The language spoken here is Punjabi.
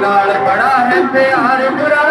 ਨਾਲ ਬੜਾ ਹੈ ਪਿਆਰ ਬੁਰਾ